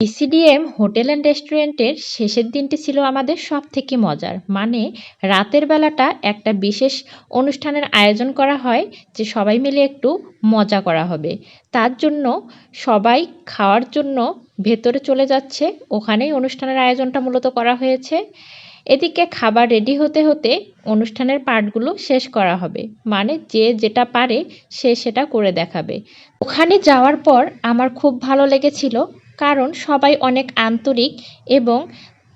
ইসিডিএম hotel and রেস্টুরেন্টের শেষের দিনটি ছিল আমাদের সব থেকে মজার। মানে রাতের বেলাটা একটা বিশেষ অনুষ্ঠানের আয়োজন করা হয় যে সবাই মিলে একটু মজা করা হবে। তার জন্য সবাই খাওয়ার জন্য ভেতরে চলে যাচ্ছে। ওখানেই অনুষ্ঠানের আয়োজনটা মূলত করা হয়েছে। এদিকে খাবার রেডি হতে হতে অনুষ্ঠানের পার্টগুলো শেষ করা হবে। মানে যে যেটা পারে সে সেটা করে দেখাবে। ওখানে যাওয়ার পর আমার খুব ভালো লেগেছিল কারণ সবাই অনেক আন্তরিক এবং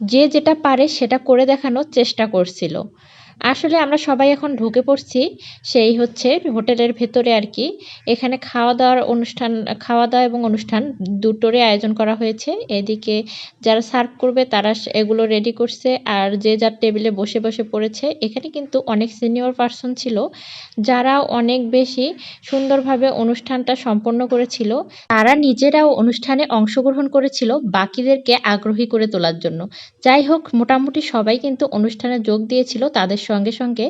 যে যেটা পারে সেটা করে দেখানোর চেষ্টা করছিল। আসলে আমরা সবাই এখন ঢুকে পড়ছি, সেই হচ্ছে হোটেলের ভেতরে আর কি। এখানে খাওয়া দাওয়ার অনুষ্ঠান খাওয়া দাওয়া এবং অনুষ্ঠান দুটোরই আয়োজন করা হয়েছে। এদিকে যারা সার্ভ করবে তারা এগুলো রেডি করছে আর যে যার টেবিলে বসে বসে পড়েছে, এখানে কিন্তু অনেক সিনিয়র পার্সন ছিল যারা অনেক বেশি সুন্দরভাবে অনুষ্ঠানটা সম্পন্ন করেছিল। তারা নিজেরাও অনুষ্ঠানে অংশগ্রহণ করেছিল বাকিদেরকে আগ্রহী করে তোলার জন্য। যাই হোক, মোটামুটি সবাই কিন্তু অনুষ্ঠানে যোগ দিয়েছিল, তাদের সঙ্গে সঙ্গে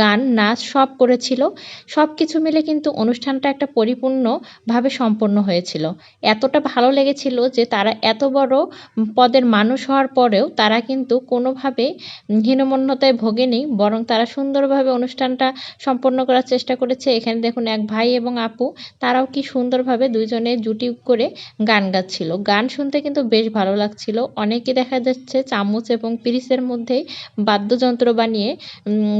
গান, নাচ সব করেছিল। সব কিছু মিলে কিন্তু অনুষ্ঠানটা একটা পরিপূর্ণভাবে সম্পন্ন হয়েছিল। এতটা ভালো লেগেছিল যে তারা এত বড় পদের মানুষ হওয়ার পরেও তারা কিন্তু কোনোভাবে হীনমন্যতায় ভোগেনি, বরং তারা সুন্দরভাবে অনুষ্ঠানটা সম্পন্ন করার চেষ্টা করেছে। এখানে দেখুন এক ভাই এবং আপু, তারাও কি সুন্দরভাবে দুজনে জুটি করে গান গাচ্ছিল। গান শুনতে কিন্তু বেশ ভালো লাগছিল। অনেকে দেখা যাচ্ছে চামচ এবং পিরিসের মধ্যেই বাদ্যযন্ত্র বানিয়ে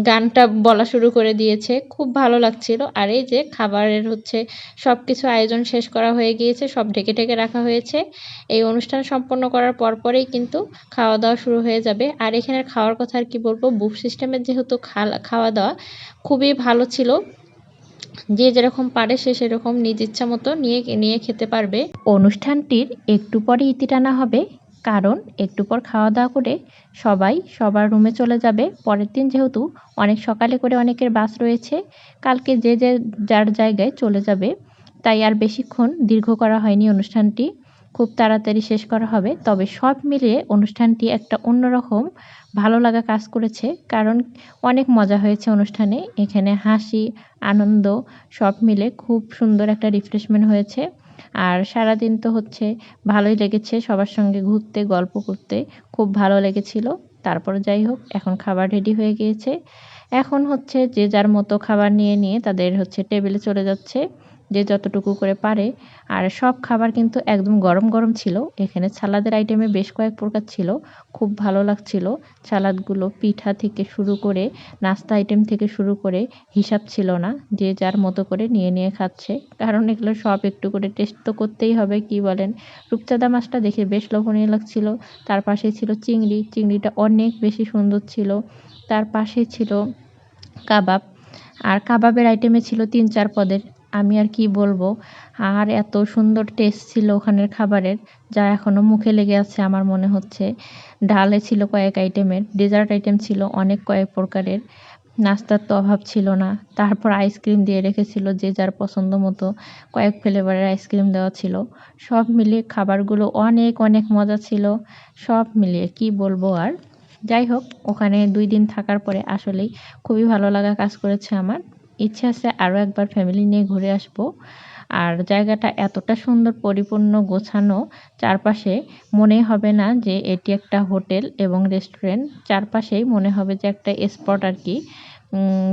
গানটা বলা শুরু করে দিয়েছে। খুব ভালো লাগছিল। আর এই যে খাবারের হচ্ছে সব কিছু আয়োজন শেষ করা হয়ে গিয়েছে, সব ঢেকে ঢেকে রাখা হয়েছে। এই অনুষ্ঠান সম্পন্ন করার পরপরেই কিন্তু খাওয়া দাওয়া শুরু হয়ে যাবে। আর এখানের খাওয়ার কথা আর কি বলব? বুফ সিস্টেমের যেহেতু খাওয়া দাওয়া খুবই ভালো ছিল। যে যেরকম পারে সে সেরকম নিজ ইচ্ছা মতো নিয়ে নিয়ে খেতে পারবে। অনুষ্ঠানটির একটু পরে ইতি টানা হবে। কারণ একটু পর খাওয়া দাওয়া করে সবাই সবার রুমে চলে যাবে। পরের দিন যেহেতু অনেক সকালে করে অনেকের বাস রয়েছে, কালকে যে যে যার জায়গায় চলে যাবে, তাই আর বেশিক্ষণ দীর্ঘ করা হয়নি অনুষ্ঠানটি। খুব তাড়াতাড়ি শেষ করা হবে। তবে সব মিলিয়ে অনুষ্ঠানটি একটা অন্যরকম ভালো লাগা কাজ করেছে, কারণ অনেক মজা হয়েছে অনুষ্ঠানে। এখানে হাসি, আনন্দ সব মিলে খুব সুন্দর একটা রিফ্রেশমেন্ট হয়েছে। আর সারাদিন তো হচ্ছে ভালোই লেগেছে সবার সঙ্গে ঘুরতে, গল্প করতে। খুব ভালো লেগেছিল। তারপর যাই হোক, এখন খাবার রেডি হয়ে গিয়েছে। এখন হচ্ছে যে যার মতো খাবার নিয়ে নিয়ে তাদের হচ্ছে টেবিলে চলে যাচ্ছে। যে যতটুকু করে পারে। আর সব খাবার কিন্তু একদম গরম গরম ছিল। এখানে সালাদের আইটেমে বেশ কয়েক প্রকার ছিল। খুব ভালো লাগছিল। সালাদগুলো পিঠা থেকে শুরু করে, নাস্তা আইটেম থেকে শুরু করে হিসাব ছিল না। যে যার মতো করে নিয়ে নিয়ে খাচ্ছে। কারণ এগুলো সব একটু করে টেস্ট তো করতেই হবে, কি বলেন? রূপচাঁদা মাছটা দেখে বেশ লোভনীয় লাগছিল। তার পাশে ছিল চিংড়ি। চিংড়িটা অনেক বেশি সুন্দর ছিল। তার পাশে ছিল কাবাব। আর কাবাবের আইটেমে ছিল তিন চার পদের। আমি আর কি বলব? আর এত সুন্দর টেস্ট ছিল ওখানের খাবারের, যা এখনও মুখে লেগে আছে আমার মনে হচ্ছে। ডালে ছিল কয়েক আইটেমের ডেজার্ট আইটেম ছিল অনেক কয়েক প্রকারের। নাস্তার তো অভাব ছিল না। তারপর আইসক্রিম দিয়ে রেখেছিল যে যার পছন্দ মতো কয়েক ফ্লেভারের আইসক্রিম দেওয়া ছিল। সব মিলিয়ে খাবারগুলো অনেক অনেক মজা ছিল। সব মিলিয়ে কি বলব আর? যাই হোক, ওখানে দুই দিন থাকার পরে আসলেই খুবই ভালো লাগা কাজ করেছে আমার। ইচ্ছে আছে আরও একবার ফ্যামিলি নিয়ে ঘুরে আসব। আর জায়গাটা এতটা সুন্দর, পরিপূর্ণ, গোছানো, চারপাশে মনে হবে না যে এটি একটা হোটেল এবং রেস্টুরেন্ট চারপাশেই মনে হবে যে একটা স্পট আর কি।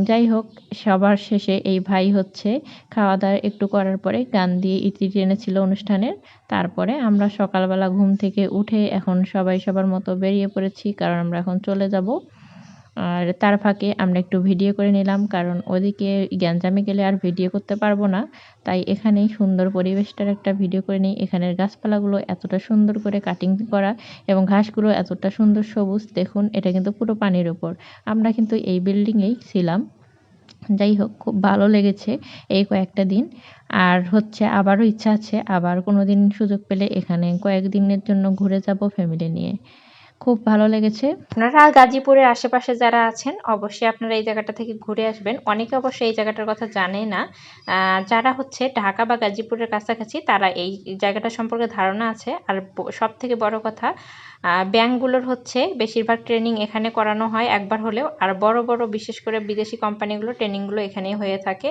যাই হোক, সবার শেষে এই ভাই হচ্ছে। খাওয়া দাওয়া একটু করার পরে গান দিয়ে ইতি টেনেছিল অনুষ্ঠানের। তারপরে আমরা সকালবেলা ঘুম থেকে উঠে এখন সবাই সবার মতো বেরিয়ে পড়েছি, কারণ আমরা এখন চলে যাব। আর তার ফাঁকে আমরা একটু ভিডিও করে নিলাম, কারণ ওদিকে গ্যাঞ্জামে গেলে আর ভিডিও করতে পারব না। তাই এখানেই সুন্দর পরিবেশটার একটা ভিডিও করে নিই। এখানের গাছপালাগুলো এতটা সুন্দর করে কাটিং করা এবং ঘাসগুলো এতটা সুন্দর সবুজ, দেখুন, এটা কিন্তু পুরো পানির ওপর আমরা কিন্তু এই বিল্ডিংয়েই ছিলাম। যাই হোক, খুব ভালো লেগেছে এই কয়েকটা দিন। আর হচ্ছে আবারও ইচ্ছা আছে, আবার কোনো দিন সুযোগ পেলে এখানে কয়েকদিনের জন্য ঘুরে যাব ফ্যামিলি নিয়ে। খুব ভালো লেগেছে। আপনারা গাজীপুরের আশেপাশে যারা আছেন, অবশ্যই আপনারা এই জায়গাটা থেকে ঘুরে আসবেন। অনেকে অবশ্যই এই জায়গাটার কথা জানে না। যারা হচ্ছে ঢাকা বা গাজীপুরের কাছাকাছি, তারা এই জায়গাটা সম্পর্কে ধারণা আছে। আর সব থেকে বড় কথা ব্যাংকগুলোর হচ্ছে বেশিরভাগ ট্রেনিং এখানে করানো হয় একবার হলেও। আর বড় বড়, বিশেষ করে বিদেশি কোম্পানিগুলো ট্রেনিংগুলো এখানেই হয়ে থাকে।